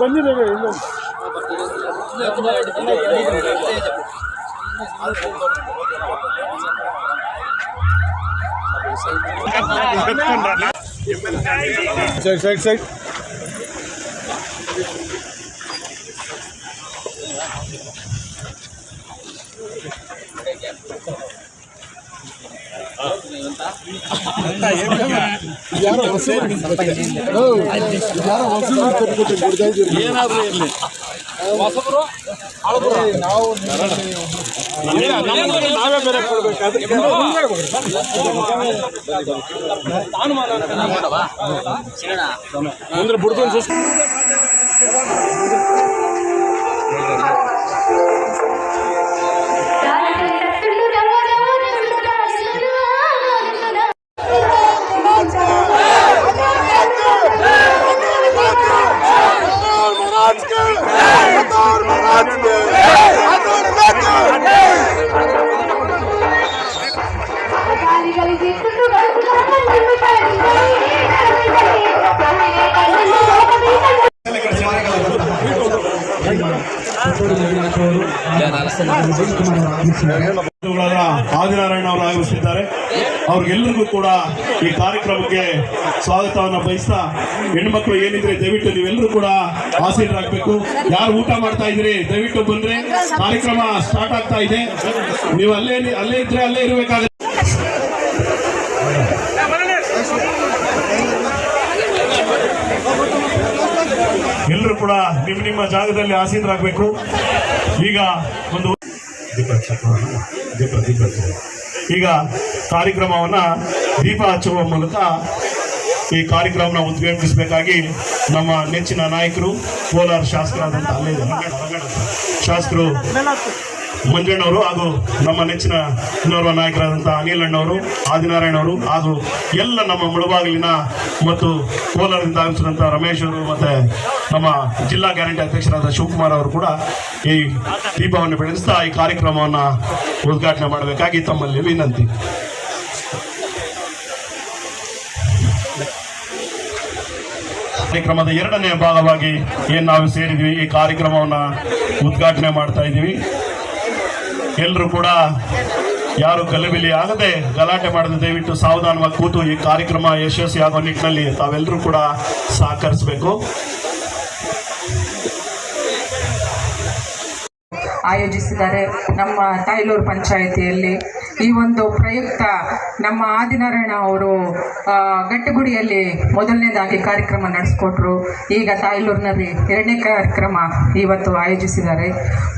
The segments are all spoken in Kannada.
ಬಂದಿದ್ದೇವೆ ಇನ್ನು ಸೈಡ್ ಸೈಡ್ ಸೈಡ್ ಯಾರೋ ಹೊಸ ಯಾರೋ ಹೊಸ ಕೊಡ್ತಾ ಇದ್ದೀರಿ ಏನಾದರೂ ಇರಲಿ ನಾವು ನಾವೇ ಬೇರೆ ಕೊಡ್ಬೇಕಾದ್ರೆ ಅಂದ್ರೆ ಬಿಡ್ದು ಆದಿನಾರಾಯಣ ಅವರು ಆಗಮಿಸಿದ್ದಾರೆ ಅವ್ರಿಗೆಲ್ಲರಿಗೂ ಕೂಡ ಈ ಕಾರ್ಯಕ್ರಮಕ್ಕೆ ಸ್ವಾಗತವನ್ನು ಬಯಸ್ತಾ ಹೆಣ್ಮಕ್ಳು ಏನಿದ್ರೆ ದಯವಿಟ್ಟು ನೀವೆಲ್ಲರೂ ಕೂಡ ಆಸೀನರಾಗಬೇಕು ಯಾರು ಊಟ ಮಾಡ್ತಾ ಇದ್ರಿ ದಯವಿಟ್ಟು ಬಂದ್ರೆ ಕಾರ್ಯಕ್ರಮ ಸ್ಟಾರ್ಟ್ ಆಗ್ತಾ ಇದೆ. ನೀವು ಅಲ್ಲೇ ಅಲ್ಲೇ ಇದ್ರೆ ಅಲ್ಲೇ ಇರಬೇಕಾಗುತ್ತೆ ಎಲ್ಲರೂ ಕೂಡ ನಿಮ್ಮ ನಿಮ್ಮ ಜಾಗದಲ್ಲಿ ಆಸೀನರಾಗಬೇಕು ಈಗ ಒಂದು. ಈಗ ಕಾರ್ಯಕ್ರಮವನ್ನ ದೀಪ ಹಚ್ಚುವ ಮೂಲಕ ಈ ಕಾರ್ಯಕ್ರಮನ ಉದ್ಘಾಟಿಸಬೇಕಾಗಿ ನಮ್ಮ ನೆಚ್ಚಿನ ನಾಯಕರು, ಕೋಲಾರ ಶಾಸಕರಾದಂಥ ಅಲ್ಲೇ. ಶಾಸಕರು ಮಂಜಣ್ಣವರು ಹಾಗೂ ನಮ್ಮ ನೆಚ್ಚಿನ ಇನ್ನೋರ್ವ ನಾಯಕರಾದಂಥ ಅನಿಲಣ್ಣವರು ಆದಿನಾರಾಯಣ ಅವರು ಹಾಗೂ ಎಲ್ಲ ನಮ್ಮ ಮುಳಬಾಗಿಲಿನ ಮತ್ತು ಕೋಲಾರದಿಂದ ಆಗಿಸಿದಂಥ ರಮೇಶ್ ಅವರು ಮತ್ತೆ ನಮ್ಮ ಜಿಲ್ಲಾ ಗ್ಯಾರಂಟಿ ಅಧ್ಯಕ್ಷರಾದ ಶಿವಕುಮಾರ್ ಅವರು ಕೂಡ ಈ ದೀಪವನ್ನು ಬೆಳೆಸ್ತಾ ಈ ಕಾರ್ಯಕ್ರಮವನ್ನು ಉದ್ಘಾಟನೆ ಮಾಡಬೇಕಾಗಿ ತಮ್ಮಲ್ಲಿ ವಿನಂತಿ. ಕಾರ್ಯಕ್ರಮದ ಎರಡನೇ ಭಾಗವಾಗಿ ಏನು ನಾವು ಸೇರಿದ್ವಿ, ಈ ಕಾರ್ಯಕ್ರಮವನ್ನ ಉದ್ಘಾಟನೆ ಮಾಡ್ತಾ ಇದ್ದೀವಿ. ಎಲ್ಲರೂ ಕೂಡ ಯಾರು ಗಲಬಿಲಿ ಆಗದೆ ಗಲಾಟೆ ಮಾಡದೆ ದಯವಿಟ್ಟು ಸಾವಧಾನವಾಗಿ ಕೂತು ಈ ಕಾರ್ಯಕ್ರಮ ಯಶಸ್ವಿ ಆಗೋ ನಿಟ್ಟಿನಲ್ಲಿ ತಾವೆಲ್ಲರೂ ಕೂಡ ಸಹಕರಿಸಬೇಕು. ಆಯೋಜಿಸಿದ್ದಾರೆ ನಮ್ಮ ತಾಯ್ಲೂರು ಪಂಚಾಯಿತಿಯಲ್ಲಿ. ಈ ಒಂದು ಪ್ರಯುಕ್ತ ನಮ್ಮ ಆದಿನಾರಾಯಣ ಅವರು ಗಟ್ಟಗುಡಿಯಲ್ಲಿ ಮೊದಲನೇದಾಗಿ ಕಾರ್ಯಕ್ರಮ ನಡೆಸ್ಕೊಟ್ರು. ಈಗ ತಾಯ್ಲೂರಿನಲ್ಲಿ ಎರಡನೇ ಕಾರ್ಯಕ್ರಮ ಇವತ್ತು ಆಯೋಜಿಸಿದ್ದಾರೆ.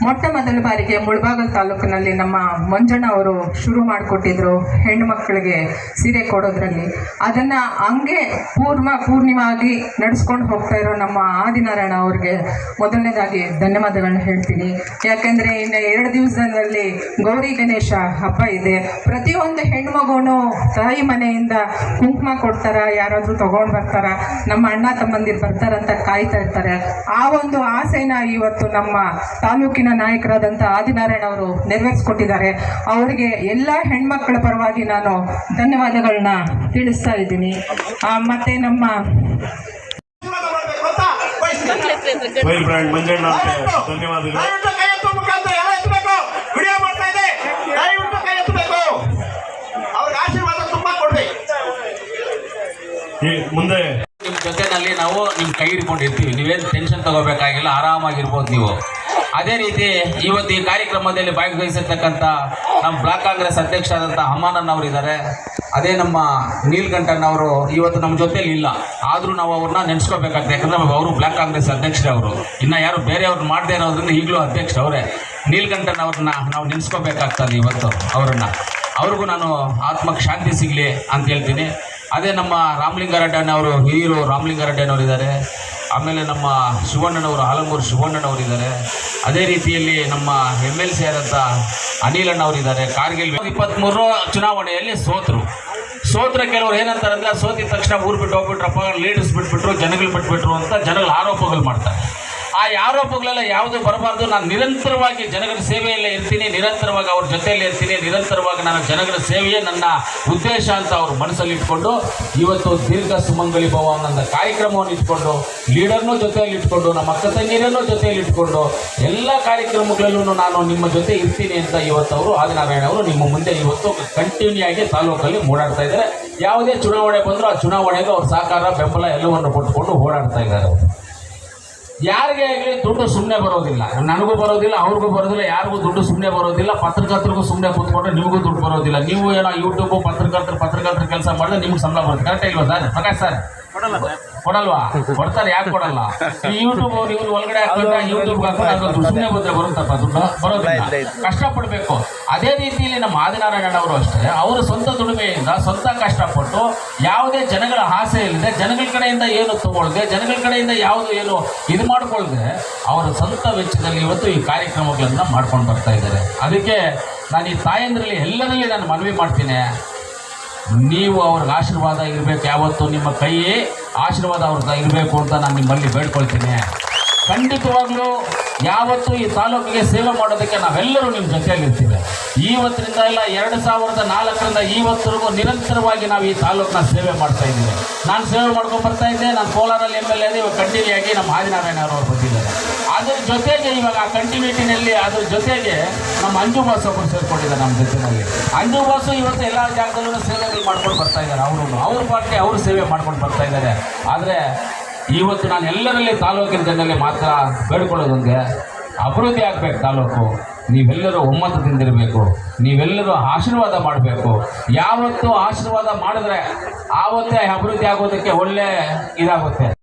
ಮೊಟ್ಟ ಮೊದಲ ಬಾರಿಗೆ ಮುಳಬಾಗಲ್ ತಾಲೂಕಿನಲ್ಲಿ ನಮ್ಮ ಮಂಜಣ್ಣ ಅವರು ಶುರು ಮಾಡಿಕೊಟ್ಟಿದ್ರು ಹೆಣ್ಣು ಮಕ್ಕಳಿಗೆ ಸೀರೆ ಕೊಡೋದ್ರಲ್ಲಿ. ಅದನ್ನು ಹಂಗೆ ಪೂರ್ಣ ಪೂರ್ಣಿಮಾಗಿ ನಡೆಸ್ಕೊಂಡು ಹೋಗ್ತಾ ಇರೋ ನಮ್ಮ ಆದಿನಾರಾಯಣ ಅವ್ರಿಗೆ ಮೊದಲನೇದಾಗಿ ಧನ್ಯವಾದಗಳನ್ನ ಹೇಳ್ತೀನಿ. ಯಾಕೆಂದರೆ ಇನ್ನು ಎರಡು ದಿವಸದಲ್ಲಿ ಗೌರಿ ಗಣೇಶ ಹಬ್ಬ ಇದೆ. ಪ್ರತಿಯೊಂದು ಹೆಣ್ಮಗುನು ತಾಯಿ ಮನೆಯಿಂದ ಕುಂಕುಮ ಕೊಡ್ತಾರ ಯಾರಾದರೂ ತೊಗೊಂಡು ಬರ್ತಾರ ನಮ್ಮ ಅಣ್ಣ ತಮ್ಮಂದಿರು ಬರ್ತಾರಂತ ಕಾಯ್ತಾ ಇರ್ತಾರೆ. ಆ ಒಂದು ಆಸೆನ ಇವತ್ತು ನಮ್ಮ ತಾಲೂಕಿನ ನಾಯಕರಾದಂಥ ಆದಿನಾರಾಯಣ ಅವರು ನೆರವೇರಿಸ್ಕೊಟ್ಟಿದ್ದಾರೆ. ಅವರಿಗೆ ಎಲ್ಲ ಹೆಣ್ಮಕ್ಕಳ ಪರವಾಗಿ ನಾನು ಧನ್ಯವಾದಗಳನ್ನ ತಿಳಿಸ್ತಾ ಇದ್ದೀನಿ. ಆ, ಮತ್ತೆ ನಮ್ಮ ಬ್ರ್ಯಾಂಡ್ ಮಂಜಣ್ಣ ಧನ್ಯವಾದಗಳು. ಎತ್ತುವ ಮುಖಾಂತರ ಎಲ್ಲ ಎತ್ತಬೇಕು? ವಿಡಿಯೋ ಮಾಡ್ತಾ ಇದೆ. ದಯವಿಟ್ಟು ಕೈ ಎತ್ತಬೇಕು. ಅವ್ರಿಗೆ ಆಶೀರ್ವಾದ ತುಂಬಾ ಕೊಡ್ಬೇಕು. ಮುಂದೆ ನಿಮ್ಮ ಜೊತೆನಲ್ಲಿ ನಾವು ನಿಮ್ಮ ಕೈ ಹಿಡ್ಕೊಂಡಿರ್ತೀವಿ. ನೀವೇನು ಟೆನ್ಷನ್ ತಗೋಬೇಕಾಗಿಲ್ಲ. ಆರಾಮಾಗಿರ್ಬೋದು ನೀವು. ಅದೇ ರೀತಿ ಇವತ್ತು ಈ ಕಾರ್ಯಕ್ರಮದಲ್ಲಿ ಭಾಗವಹಿಸಿರ್ತಕ್ಕಂಥ ನಮ್ಮ ಬ್ಲಾಕ್ ಕಾಂಗ್ರೆಸ್ ಅಧ್ಯಕ್ಷರಾದಂಥ ಇದ್ದಾರೆ ಅದೇ ನಮ್ಮ ನೀಲ್ಕಂಠನ್ ಅವರು ಇವತ್ತು ನಮ್ಮ ಜೊತೆಯಲ್ಲಿ ಇಲ್ಲ. ಆದರೂ ನಾವು ಅವ್ರನ್ನ ನೆನೆಸ್ಕೋಬೇಕಾಗ್ತದೆ. ಯಾಕಂದ್ರೆ ಅವರು ಬ್ಲಾಕ್ ಕಾಂಗ್ರೆಸ್ ಅಧ್ಯಕ್ಷರೇ ಅವರು. ಇನ್ನು ಯಾರು ಬೇರೆಯವ್ರು ಮಾಡದೇ ಇರೋದ್ರಿಂದ ಈಗಲೂ ಅಧ್ಯಕ್ಷರು ಅವರೇ. ನೀಲ್ಕಂಠನ್ ಅವ್ರನ್ನ ನಾವು ನೆನೆಸ್ಕೋಬೇಕಾಗ್ತದೆ ಇವತ್ತು ಅವರನ್ನು. ಅವ್ರಿಗೂ ನಾನು ಆತ್ಮಕ್ಕೆ ಶಾಂತಿ ಸಿಗಲಿ ಅಂತ ಹೇಳ್ತೀನಿ. ಅದೇ ನಮ್ಮ ರಾಮಲಿಂಗಾರೆಡ್ಡಿ ಅವರು, ಹಿರಿಯರು ರಾಮಲಿಂಗಾರೆಡ್ಡನವರು ಇದ್ದಾರೆ. ಆಮೇಲೆ ನಮ್ಮ ಶಿವಣ್ಣನವರು ಆಲಂಗೂರು ಶಿವಣ್ಣನವರು ಇದ್ದಾರೆ. ಅದೇ ರೀತಿಯಲ್ಲಿ ನಮ್ಮ ಎಂ ಎಲ್ ಸಿ ಆದಂಥ ಅನಿಲ್ ಅವರು ಇದ್ದಾರೆ. ಕಾರ್ಗಿಲ್ ಇಪ್ಪತ್ತ್ಮೂರು ಚುನಾವಣೆಯಲ್ಲಿ ಸೋತರು. ಸೋತ್ರ ಕೆಲವರು ಏನಂತಾರೆ ಅಂದ್ರೆ ಸೋತಿದ ತಕ್ಷಣ ಊರು ಬಿಟ್ಟು ಹೋಗ್ಬಿಟ್ರಪ್ಪ, ಲೀಡರ್ಸ್ ಬಿಟ್ಬಿಟ್ರು, ಜನಗಳು ಬಿಟ್ಬಿಟ್ರು ಅಂತ ಜನಗಳು ಆರೋಪಗಳು ಮಾಡ್ತಾರೆ. ಆ ಆರೋಪಗಳೆಲ್ಲ ಯಾವುದು ಬರಬಾರ್ದು. ನಾನು ನಿರಂತರವಾಗಿ ಜನಗಳ ಸೇವೆಯಲ್ಲೇ ಇರ್ತೀನಿ. ನಿರಂತರವಾಗಿ ಅವ್ರ ಜೊತೆಯಲ್ಲೇ ಇರ್ತೀನಿ. ನಿರಂತರವಾಗಿ ನಾನು ಜನಗಳ ಸೇವೆಯೇ ನನ್ನ ಉದ್ದೇಶ ಅಂತ ಅವ್ರ ಮನಸ್ಸಲ್ಲಿ ಇಟ್ಕೊಂಡು, ಇವತ್ತು ದೀರ್ಘ ಸುಮಂಗಲಿ ಭವ ಅನ್ನೋ ಕಾರ್ಯಕ್ರಮವನ್ನು ಇಟ್ಕೊಂಡು, ಲೀಡರ್ನೂ ಜೊತೆಯಲ್ಲಿ ಇಟ್ಕೊಂಡು, ನಮ್ಮ ಅಕ್ಕ ತಂಗಿರನ್ನೂ ಜೊತೆಯಲ್ಲಿ ಇಟ್ಕೊಂಡು, ಎಲ್ಲ ಕಾರ್ಯಕ್ರಮಗಳಲ್ಲೂ ನಾನು ನಿಮ್ಮ ಜೊತೆ ಇರ್ತೀನಿ ಅಂತ ಇವತ್ತು ಅವರು ಆದಿನಾರಾಯಣ ಅವರು ನಿಮ್ಮ ಮುಂದೆ ಇವತ್ತು ಕಂಟಿನ್ಯೂ ಆಗಿ ತಾಲೂಕಲ್ಲಿ ಓಡಾಡ್ತಾ ಇದ್ದಾರೆ. ಯಾವುದೇ ಚುನಾವಣೆ ಬಂದರೂ ಆ ಚುನಾವಣೆಗೆ ಅವ್ರ ಸಹಕಾರ, ಬೆಂಬಲ ಎಲ್ಲವನ್ನು ಕೊಟ್ಟುಕೊಂಡು ಓಡಾಡ್ತಾ ಇದ್ದಾರೆ. ಅವರು ಯಾರಿಗೆ ಆಗಲಿ ದುಡ್ಡು ಸುಮ್ಮನೆ ಬರೋದಿಲ್ಲ. ನನಗೂ ಬರೋದಿಲ್ಲ ಅವ್ರಿಗೂ ಬರೋದಿಲ್ಲ ಯಾರಿಗೂ ದುಡ್ಡು ಸುಮ್ಮನೆ ಬರೋದಿಲ್ಲ ಪತ್ರಕರ್ತರಿಗೂ ಸುಮ್ಮನೆ ಕೂತ್ಕೊಂಡ್ರೆ ನಿಮಗೂ ದುಡ್ಡು ಬರೋದಿಲ್ಲ. ನೀವು ಏನೋ ಯೂಟ್ಯೂಬು ಪತ್ರಕರ್ತರು ಪತ್ರಕರ್ತರ ಕೆಲಸ ಮಾಡಿದ್ರೆ ನಿಮ್ಗೆ ಸಂಬಳ ಬರುತ್ತೆ. ಕರೆಕ್ಟ್ ಇಲ್ವಾ ಸರ್? ಪ್ರಕಾಶ್ ಸರ್? ಕೊಡಲ್ವಾ? ಕೊಡ್ತಾರೆ ಯಾಕೆ ಕೊಡಲ್ಲ? ಈ ಯೂಟ್ಯೂಬ್ ಅವ್ರು ಇವ್ರು ಒಳಗಡೆ ಹಾಕೊಂಡ ಯೂಟ್ಯೂಬ್ ಹಾಕೊಂಡು ಸುಮ್ಮನೆ ಬಂದ್ರೆ ಬರುತ್ತಪ್ಪ ದುಡ್ಡು ಬರೋದಿಲ್ಲ. ಕಷ್ಟಪಡಬೇಕು. ಅದೇ ರೀತಿಯಲ್ಲಿ ನಮ್ಮ ಆದಿನಾರಾಯಣ ಅವರು ಅಷ್ಟೇ ಅವರು ಸ್ವಂತ ದುಡಿಮೆಯಿಂದ ಸ್ವಂತ ಕಷ್ಟಪಟ್ಟು ಯಾವುದೇ ಜನಗಳ ಆಸೆ ಇಲ್ಲದೆ ಜನಗಳ ಕಡೆಯಿಂದ ಏನು ತಗೊಳ್ದೆ, ಜನಗಳ ಕಡೆಯಿಂದ ಯಾವುದು ಏನು ಇದು ಮಾಡ್ಕೊಳ್ಳದೆ ಅವರ ಸ್ವಂತ ವೆಚ್ಚದಲ್ಲಿ ಇವತ್ತು ಈ ಕಾರ್ಯಕ್ರಮಗಳನ್ನು ಮಾಡ್ಕೊಂಡು ಬರ್ತಾ ಇದ್ದಾರೆ. ಅದಕ್ಕೆ ನಾನು ಈ ತಾಯಂದ್ರಲ್ಲಿ ಎಲ್ಲರಲ್ಲಿ ನಾನು ಮನವಿ ಮಾಡ್ತೀನಿ. ನೀವು ಅವ್ರಿಗೆ ಆಶೀರ್ವಾದ ಇರಬೇಕು. ಯಾವತ್ತು ನಿಮ್ಮ ಕೈ ಆಶೀರ್ವಾದ ಅವ್ರದ್ದು ಇರಬೇಕು ಅಂತ ನಾನು ನಿಮ್ಮಲ್ಲಿ ಬೇಡ್ಕೊಳ್ತೀನಿ. ಖಂಡಿತವಾಗ್ಲೂ ಯಾವತ್ತು ಈ ತಾಲೂಕಿಗೆ ಸೇವೆ ಮಾಡೋದಕ್ಕೆ ನಾವೆಲ್ಲರೂ ನಿಮ್ಮ ಜೊತೆಯಲ್ಲಿರ್ತೀವಿ. ಇವತ್ತರಿಂದ ಇಲ್ಲ, ಎರಡು ಸಾವಿರದ ನಾಲ್ಕರಿಂದ ಇವತ್ತರೆಗೂ ನಿರಂತರವಾಗಿ ನಾವು ಈ ತಾಲೂಕನ್ನ ಸೇವೆ ಮಾಡ್ತಾ ಇದ್ದೀವಿ. ನಾನು ಸೇವೆ ಮಾಡ್ಕೊಂಡು ಬರ್ತಾ ಇದ್ದೆ, ನಾನು ಕೋಲಾರಲ್ಲಿ ಎಂ ಎಲ್ ಎ ಇವಾಗ ಕಂಟಿನ್ಯೂ ಆಗಿ ನಮ್ಮ ಆದಿನಾರಾಯಣ ಅವರು ಬಂದಿದ್ದಾರೆ. ಅದ್ರ ಜೊತೆಗೆ ಇವಾಗ ಆ ಕಂಟಿನ್ಯೂಟಿನಲ್ಲಿ ಅದ್ರ ಜೊತೆಗೆ ನಮ್ಮ ಅಂಜು ಬಾಸ್ ಸೇರ್ಕೊಂಡಿದ್ದಾರೆ ನಮ್ಮ ಜೊತೆಯಲ್ಲಿ. ಅಂಜು ಬಾಸು ಇವತ್ತು ಎಲ್ಲ ಜಾಗದಲ್ಲೂ ಸೇವೆಗಳು ಮಾಡ್ಕೊಂಡು ಬರ್ತಾ ಇದ್ದಾರೆ ಅವರು ಅವ್ರ ಪಾರ್ಟಿ ಅವರು ಸೇವೆ ಮಾಡ್ಕೊಂಡು ಬರ್ತಾ ಇದ್ದಾರೆ. ಆದರೆ ಇವತ್ತು ನಾನು ಎಲ್ಲರಲ್ಲಿ ತಾಲೂಕಿನ ಜನರಲ್ಲಿ ಮಾತ್ರ ಬೇಡ್ಕೊಳ್ಳೋದೊಂದೇ ಅಭಿವೃದ್ಧಿ ಆಗಬೇಕು ತಾಲೂಕು. ನೀವೆಲ್ಲರೂ ಒಮ್ಮತದಿಂದಿರಬೇಕು. ನೀವೆಲ್ಲರೂ ಆಶೀರ್ವಾದ ಮಾಡಬೇಕು. ಯಾವತ್ತು ಆಶೀರ್ವಾದ ಮಾಡಿದ್ರೆ ಆವತ್ತೇ ಅಭಿವೃದ್ಧಿ ಆಗೋದಕ್ಕೆ ಒಳ್ಳೆ ಇದಾಗುತ್ತೆ.